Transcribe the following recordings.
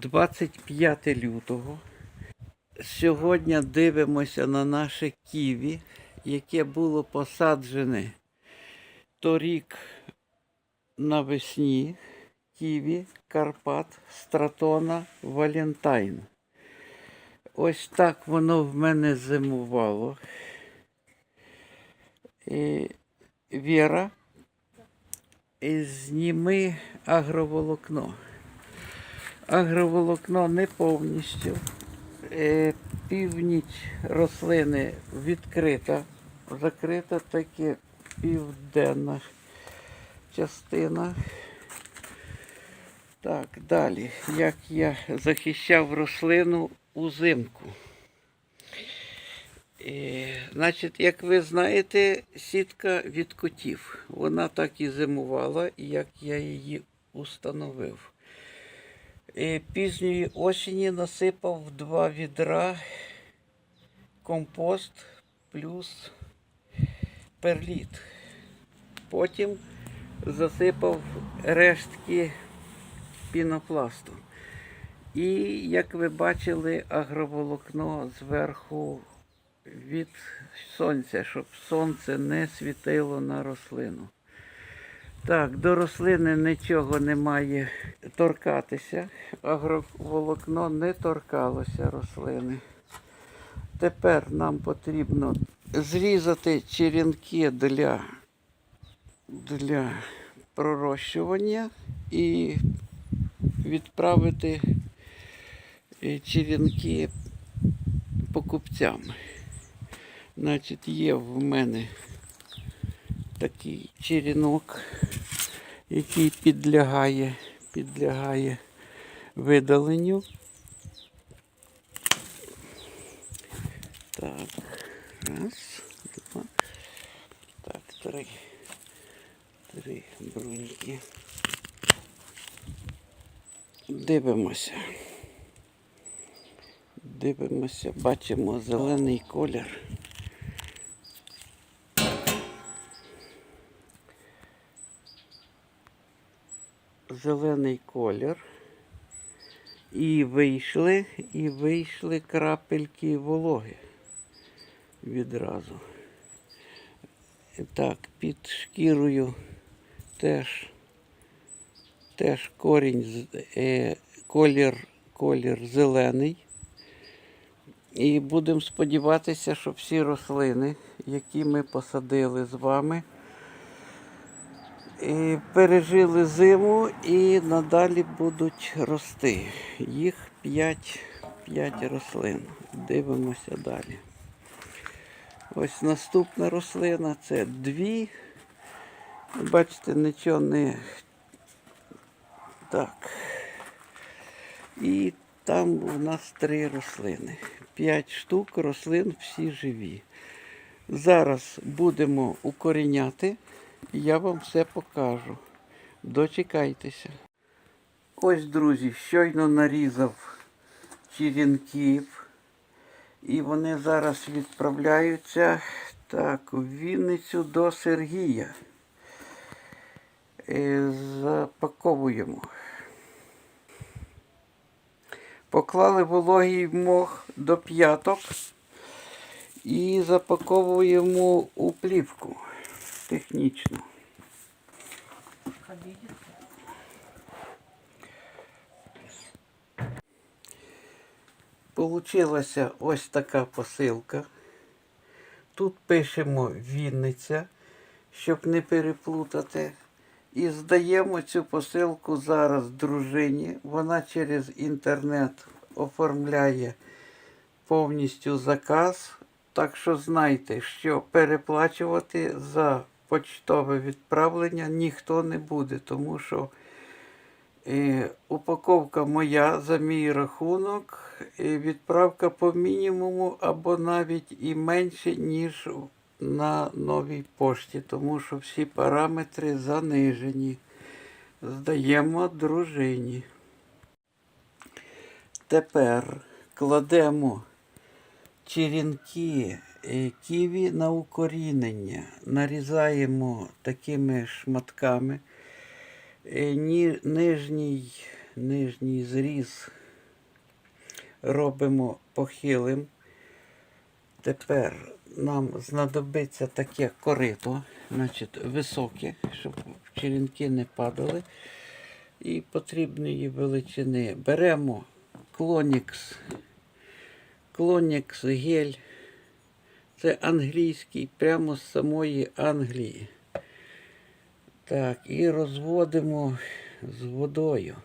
25 лютого. Сьогодні дивимося на наше ківі, яке було посаджене торік навесні. Ківі, Карпат, Стратона, Валентайн. Ось так воно в мене зимувало. І Віра, і зніми агроволокно. Агроволокно не повністю. Е, Північ рослини відкрита, закрита таки південна частина. Так, далі. Як я захищав рослину узимку. Е, значить, як ви знаєте, сітка від котів. Вона так і зимувала, як я її установив. Е, пізньої осені насипав два відра компост плюс перліт. Потім засипав рештки пінопласту. І, як ви бачили, агроволокно зверху від сонця, щоб сонце не світило на рослину. Так, до рослини нічого не має торкатися. Агроволокно не торкалося рослини. Тепер нам потрібно зрізати черенки для, для пророщування і відправити е, черенки покупцям. Значить, є в мене такий черенок, який підлягає, підлягає видаленню. Так, раз, два, так, три. Три бруньки. Дивимося. Дивимося, бачимо зелений колір. Зелений колір. І вийшли, і вийшли крапельки вологи відразу. Так, під шкірою теж, теж корінь, е, колір, колір зелений. І будемо сподіватися, що всі рослини, які ми посадили з вами, і пережили зиму і надалі будуть рости. Їх 5, 5 рослин. Дивимося далі. Ось наступна рослина це дві. Бачите, нічого не так. І там у нас три рослини. П'ять штук рослин всі живі. Зараз будемо укоріняти, я вам все покажу. Дочекайтеся. Ось, друзі, щойно нарізав черенків. І вони зараз відправляються так, у Вінницю до Сергія. Е, Запаковуємо. Поклали вологий мох до п'яток і запаковуємо у плівку технічну. Получилася ось така посилка. Тут пишемо Вінниця, щоб не переплутати. І здаємо цю посилку зараз дружині. Вона через інтернет оформляє повністю заказ. Так що знайте, що переплачувати за почтове відправлення ніхто не буде, тому що е, упаковка моя за мій рахунок, е, відправка по мінімуму або навіть і менше, ніж на новій пошті, тому що всі параметри занижені. Здаємо дружині. Тепер кладемо черенки ківі на укорінення. Нарізаємо такими шматками. Е, Нижній, нижній зріз робимо похилим. Тепер нам знадобиться таке корито, значить, високе, щоб черенки не падали. І потрібної величини. Беремо клонікс, клонікс гель. Це англійський, прямо з самої Англії. Так, і розводимо з водою.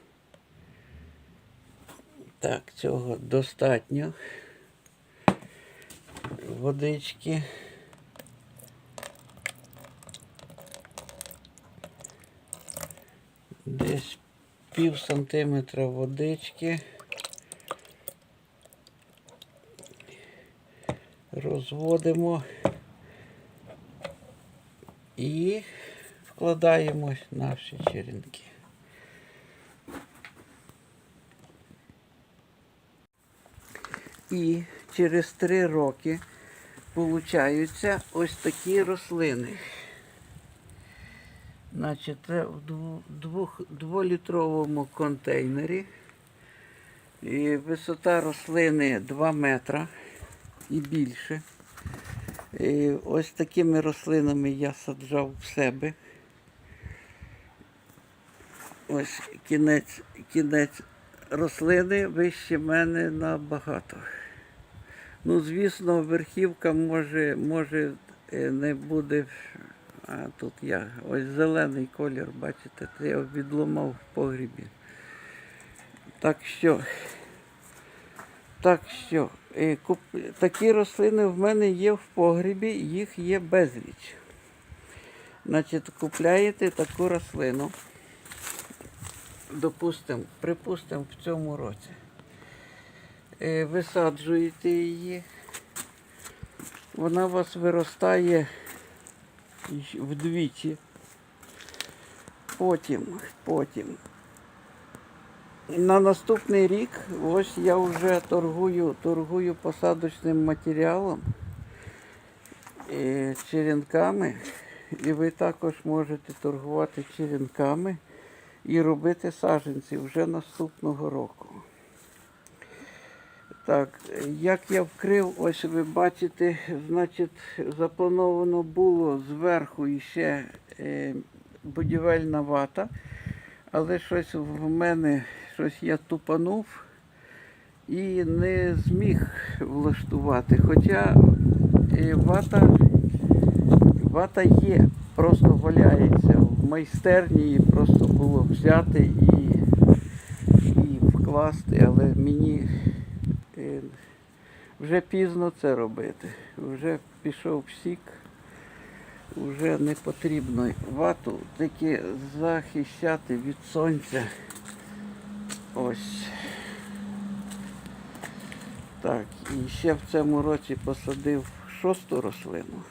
Так, цього достатньо. Водички. Десь пів сантиметра водички. Розводимо і вкладаємо наші черенки. І через три роки получаються ось такі рослини. Значить, це в двох, дволітровому контейнері. І висота рослини 2 метра і більше. Ось такими рослинами я саджав в себе. Ось кінець, кінець рослини вище мене набагато. Ну, звісно, верхівка може, може е, не буде. А тут я. Ось зелений колір, бачите, це я відломав в погрібі. Так що, так що, е, такі рослини в мене є в погрібі, їх є безліч. Значить, купляєте таку рослину, допустимо, припустимо, в цьому році. Е, Висаджуєте її, вона у вас виростає вдвічі. Потім, потім. На наступний рік ось я вже торгую, торгую посадочним матеріалом, е, черенками. І ви також можете торгувати черенками і робити саджанці вже наступного року. Так, як я вкрив, ось ви бачите, значить, заплановано було зверху іще е, будівельна вата, але щось в мене, щось я тупанув і не зміг влаштувати. Хоча е, вата, вата є, просто валяється в майстерні, просто було взяти і, і вкласти, але мені е, вже пізно це робити. Вже пішов сік, вже не потрібно вату, тільки захищати від сонця. Ось. Так, і ще в цьому році посадив шосту рослину,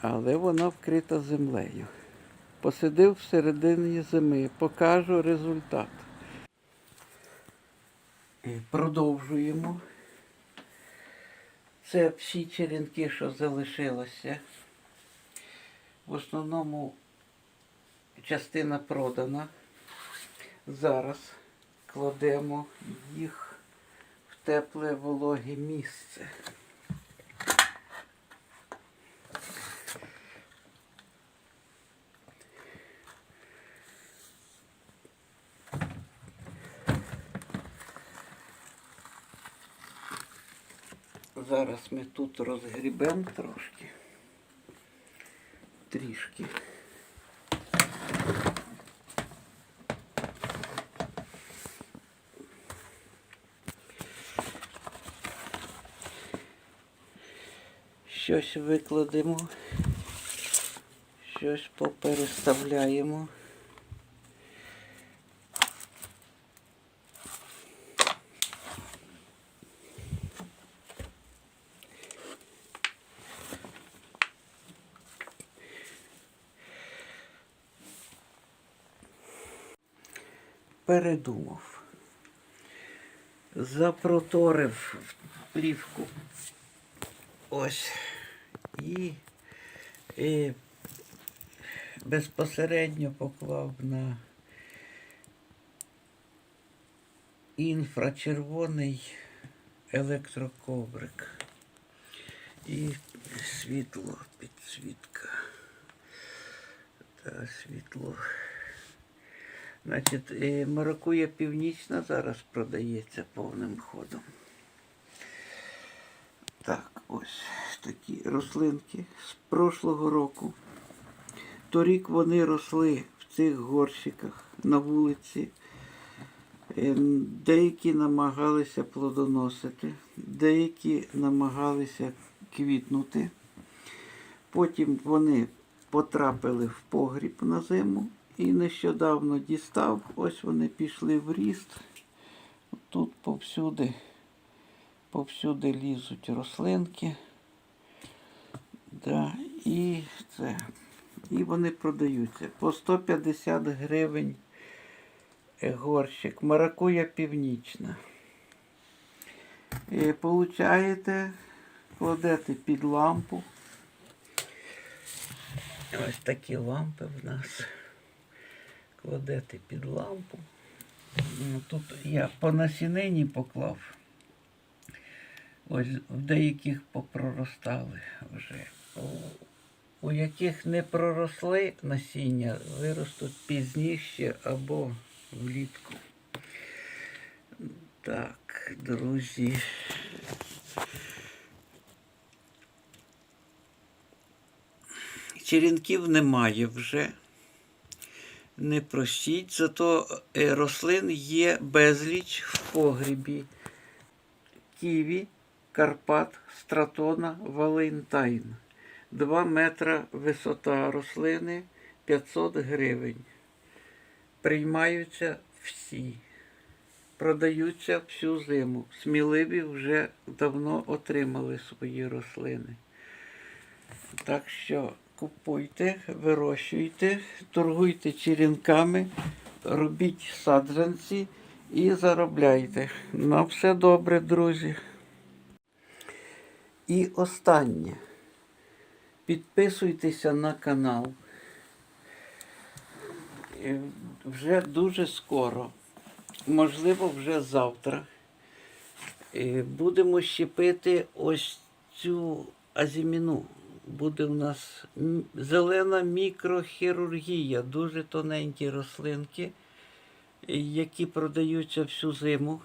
але вона вкрита землею. Посадив всередині зими, покажу результат. Продовжуємо. Це всі черенки, що залишилося. В основному частина продана. Зараз кладемо їх в тепле вологе місце. Зараз ми тут розгрібемо трошки. Трішки. Щось викладемо, щось попереставляємо. передумав. Запроторив плівку. Ось. І, і безпосередньо поклав на інфрачервоний електроковрик. І світло, підсвітка. Та світло. Значить, е, маракуя північна зараз продається повним ходом. Так, ось такі рослинки з прошлого року. Торік вони росли в цих горщиках на вулиці. Е, Деякі намагалися плодоносити, деякі намагалися квітнути. Потім вони потрапили в погріб на зиму і нещодавно дістав. Ось вони пішли в ріст. Тут повсюди, повсюди лізуть рослинки. Да, і це. І вони продаються по 150 гривень е, горщик. Маракуя північна. І получаєте, кладете під лампу. Ось такі лампи в нас. Кладете під лампу. Тут я по насінині поклав. Ось в деяких попроростали вже. У- яких не проросли насіння, виростуть пізніше або влітку. Так, друзі. Черенків немає вже. Не просіть, зато е, рослин є безліч в погрібі. Ківі, Карпат, Стратона, Валентайн. 2 метра висота рослини 500 гривень. Приймаються всі. Продаються всю зиму. Сміливі вже давно отримали свої рослини. Так що купуйте, вирощуйте, торгуйте черенками, робіть саджанці і заробляйте. На все добре, друзі. І останнє. Підписуйтеся на канал. Е, Вже дуже скоро, можливо, вже завтра. е, Будемо щепити ось цю азіміну. Буде у нас зелена мікрохірургія, дуже тоненькі рослинки, які продаються всю зиму.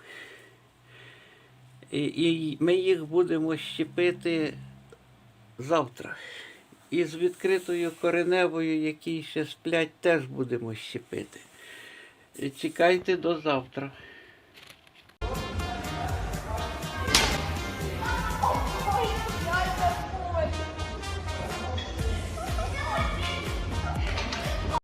І, ми їх будемо щепити завтра. І з відкритою кореневою, які ще сплять, теж будемо щепити. Чекайте до завтра.